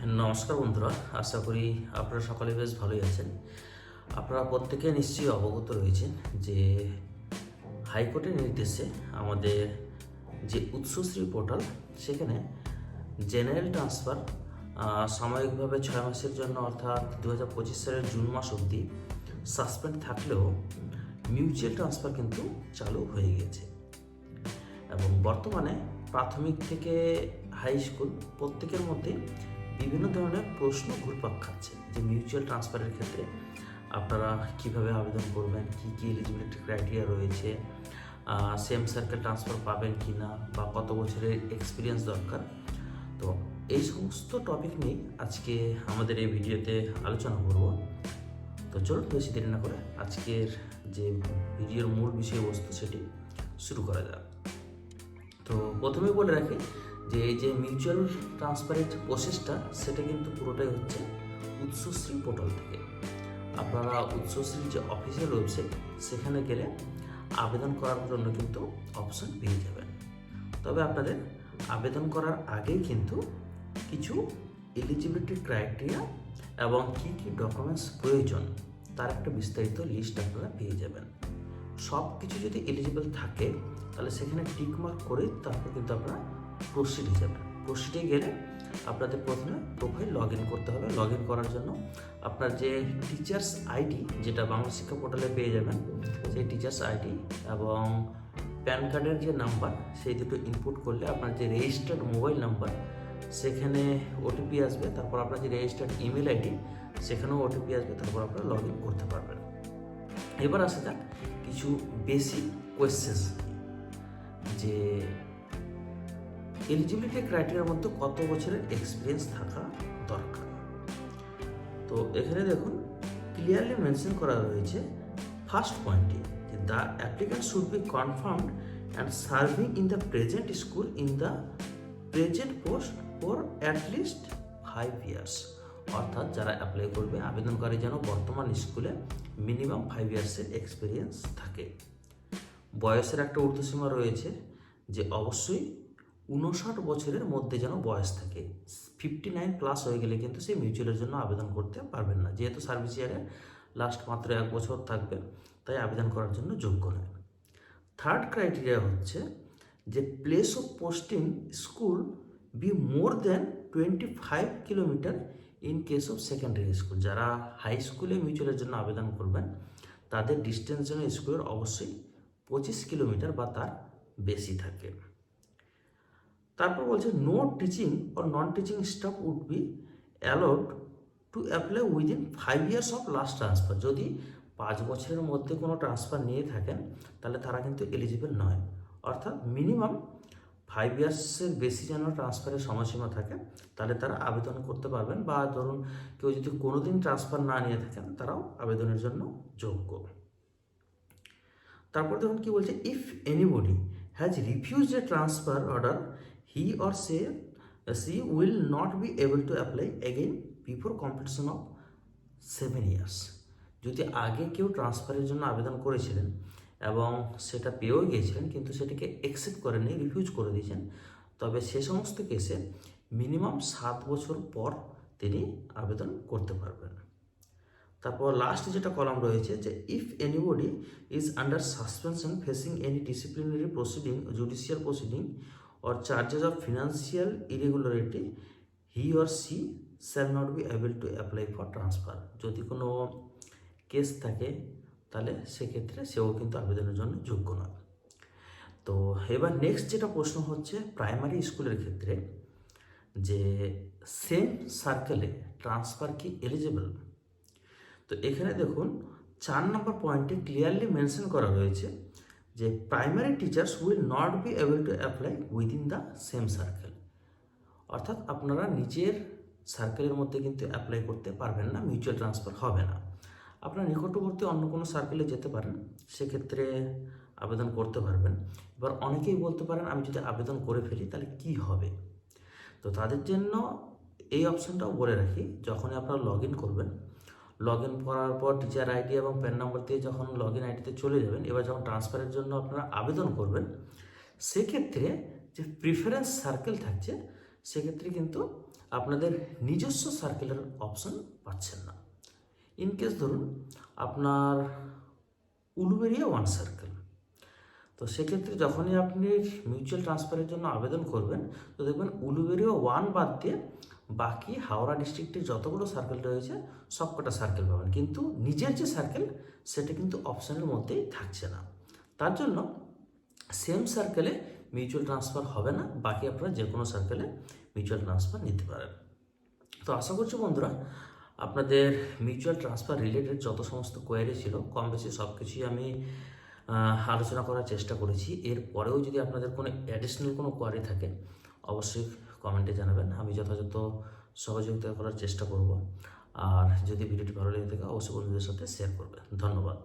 নমস্কার বন্ধুরা, আশা করি আপনারা সকলে বেশ ভালোই আছেন। আপনারা প্রত্যেকে নিশ্চয়ই অবগত রয়েছেন যে হাইকোর্টের নির্দেশে আমাদের যে উৎসশ্রী পোর্টাল, সেখানে জেনারেল ট্রান্সফার সাময়িকভাবে ছয় মাসের জন্য অর্থাৎ দু হাজার পঁচিশ সালের জুন মাস অবধি সাসপেন্ড থাকলেও মিউচুয়াল ট্রান্সফার কিন্তু চালু হয়ে গেছে এবং বর্তমানে প্রাথমিক থেকে হাই স্কুল প্রত্যেকের মধ্যে বিভিন্ন ধরনের প্রশ্ন ঘুরপাক খাচ্ছে যে মিউচুয়াল ট্রান্সফারের ক্ষেত্রে আপনারা কীভাবে আবেদন করবেন, কি কি এলিজিবিলিটি ক্রাইটেরিয়া রয়েছে সেম সার্কেল ট্রান্সফার পাবেন কি না বা কত বছরের এক্সপিরিয়েন্স দরকার। তো এই সমস্ত টপিক নিয়ে আজকে আমাদের এই ভিডিওতে আলোচনা করব। তো চলুন বেশি দেরি না করে আজকের যে ভিডিওর মূল বিষয়বস্তু সেটি শুরু করা যাক। তো প্রথমে বলে রাখি যে এই যে মিউচুয়াল ট্রান্সফারের যে প্রসেসটা সেটা কিন্তু পুরোটাই হচ্ছে উৎসশ্রী পোর্টাল থেকে। আপনারা উৎসশ্রীর যে অফিসিয়াল ওয়েবসাইট সেখানে গেলে আবেদন করার জন্য কিন্তু অপশন পেয়ে যাবেন। তবে আপনাদের আবেদন করার আগেই কিন্তু কিছু এলিজিবিলিটি ক্রাইটেরিয়া এবং কী কী ডকুমেন্টস প্রয়োজন, তার একটা বিস্তারিত লিস্ট আপনারা পেয়ে যাবেন। সব কিছু যদি এলিজিবল থাকে, তাহলে সেখানে টিকমার্ক করে তারপর কিন্তু আপনারা প্রসিডে যাবেন। প্রসিডে গেলে আপনাদের প্রথমে প্রোফাইল লগ ইন করতে হবে। লগ ইন করার জন্য আপনার যে টিচার্স আইডি যেটা বাংলা শিক্ষা পোর্টালে পেয়ে যাবেন, সেই টিচার্স আইডি এবং প্যান কার্ডের যে নাম্বার সেই দুটো ইনপুট করলে আপনার যে রেজিস্টার্ড মোবাইল নাম্বার সেখানে ওটিপি আসবে। তারপর আপনার যে রেজিস্টার্ড ইমেল আইডি সেখানেও ওটিপি আসবে। তারপর আপনারা লগ ইন করতে পারবেন। এবার আসা যাক কিছু বেসিক কোয়েশ্চেন্স যে এলিজিবিলিটি ক্রাইটেরিয়ার মধ্যে কত বছরের এক্সপিরিয়েন্স থাকা দরকার। তো এখানে দেখুন ক্লিয়ারলি মেনশন করা রয়েছে ফার্স্ট পয়েন্টে যে the applicant should be confirmed and serving in the present school in the present post for at least five years অর্থাৎ যারা অ্যাপ্লাই করবে, আবেদনকারী যেন বর্তমান স্কুলে মিনিমাম ফাইভ ইয়ার্সের এক্সপিরিয়েন্স থাকে। বয়সের একটা ঊর্ধ্বসীমা রয়েছে যে অবশ্যই উনষাট বছরের মধ্যে যেন বয়স থাকে। ফিফটি নাইন প্লাস হয়ে গেলে কিন্তু সেই মিউচুয়ালের জন্য আবেদন করতে পারবেন না। যেহেতু সার্ভিস ইয়ারে লাস্ট মাত্র এক বছর থাকবে, তাই আবেদন করার জন্য যোগ্য নয়। থার্ড ক্রাইটেরিয়া হচ্ছে যে place of posting school be more than twenty five kilometre in case of secondary school যারা হাই স্কুলে মিউচুয়ালের জন্য আবেদন করবেন, তাদের ডিস্টেন্স যেন স্কুলের অবশ্যই পঁচিশ কিলোমিটার বা তার বেশি থাকে। তারপর বলছে no teaching or non teaching staff would be allowed to apply within five years of last transfer যদি পাঁচ বছরের মধ্যে কোনো ট্রান্সফার নিয়ে থাকেন, তাহলে তারা কিন্তু এলিজিবল নয়। অর্থাৎ মিনিমাম ফাইভ ইয়ার্সের বেশি যেন ট্রান্সফারের সময়সীমা থাকে, তাহলে তারা আবেদন করতে পারবেন বা ধরুন কেউ যদি কোনোদিন ট্রান্সফার না নিয়ে থাকেন, তারাও আবেদনের জন্য যোগ্য। তারপর দেখুন কি বলছে if anybody has refuse a transfer order he or she she will not be able to apply again before completion of seven years যদি আগে কেউ ট্রান্সফারের জন্য আবেদন করেছিলেন এবং সেটা পেয়েও গিয়েছিলেন, কিন্তু সেটাকে অ্যাকসেপ্ট করেননি রিফিউজ করে দিয়েছেন। তবে সে সমস্ত কেসে মিনিমাম সাত বছর পর তিনি আবেদন করতে পারবেন। তারপর লাস্ট যেটা কলাম রয়েছে যে if anybody is under suspension facing any disciplinary proceeding judicial proceeding or charges of financial irregularity he or she shall not be able to apply for transfer যদি কোনো কেস থাকে তাহলে সেক্ষেত্রে সেও কিন্তু আবেদনের জন্য যোগ্য নয়। তো এবার নেক্সট যেটা প্রশ্ন হচ্ছে প্রাইমারি স্কুলের ক্ষেত্রে যে সেম সার্কেলে ট্রান্সফার কি এলিজিবল তো এখানে দেখুন, চার নম্বর পয়েন্টে ক্লিয়ারলি মেনশন করা রয়েছে যে primary teachers will not be able to apply within the same circle অর্থাৎ আপনারা নিজের সার্কেলের মধ্যে কিন্তু অ্যাপ্লাই করতে পারবেন না মিউচুয়াল ট্রান্সফার হবে না। আপনার নিকটবর্তী অন্য কোনো সার্কেলে যেতে পারেন, সেক্ষেত্রে আবেদন করতে পারবেন। এবার অনেকেই বলতে পারেন, আমি যদি আবেদন করে ফেলি, তাহলে কি হবে? তো তাদের জন্য এই অপশানটাও বলে রাখি, যখনই আপনারা লগ ইন করবেন। লগ ইন করার পর টিচার আইডি এবং প্যান নাম্বার দিয়ে যখন লগ ইন আইডিতে চলে যাবেন, এবার যখন ট্রান্সফারের জন্য আপনারা আবেদন করবেন, সেক্ষেত্রে যে প্রিফারেন্স সার্কেল থাকছে, সেক্ষেত্রে কিন্তু আপনাদের নিজস্ব সার্কেলের অপশন পাচ্ছেন না। ইন কেস ধরুন, আপনার উলুবেরিয়া ওয়ান সার্কেল তো সেক্ষেত্রে যখনই আপনি মিউচুয়াল ট্রান্সফারের জন্য আবেদন করবেন, তো দেখবেন উলুবেরিয়া ওয়ান বাদ দিয়ে বাকি হাওড়া ডিস্ট্রিক্টের যতগুলো সার্কেল রয়েছে, সবকটা সার্কেল পাবেন। কিন্তু নিজের যে সার্কেল সেটা কিন্তু অপশনের মধ্যেই থাকছে না। তার জন্য সেম সার্কেলে মিউচুয়াল ট্রান্সফার হবে না, বাকি আপনারা যে কোনো সার্কেলে মিউচুয়াল ট্রান্সফার নিতে পারেন। তো আশা করছি বন্ধুরা আপনাদের মিউচুয়াল ট্রান্সফার রিলেটেড যত সমস্ত কোয়ারি ছিল, কম বেশি সব কিছুই আমি আলোচনা করার চেষ্টা করেছি। এরপরেও যদি আপনাদের কোনো অ্যাডিশনাল কোনো কোয়ারি থাকে, অবশ্যই কমেন্টে জানাবেন। আমি যথাযথ সহযোগিতা করার চেষ্টা করব। আর যদি ভিডিওটি ভালো লেগে থাকে, অবশ্যই বন্ধুদের সাথে শেয়ার করবেন। ধন্যবাদ।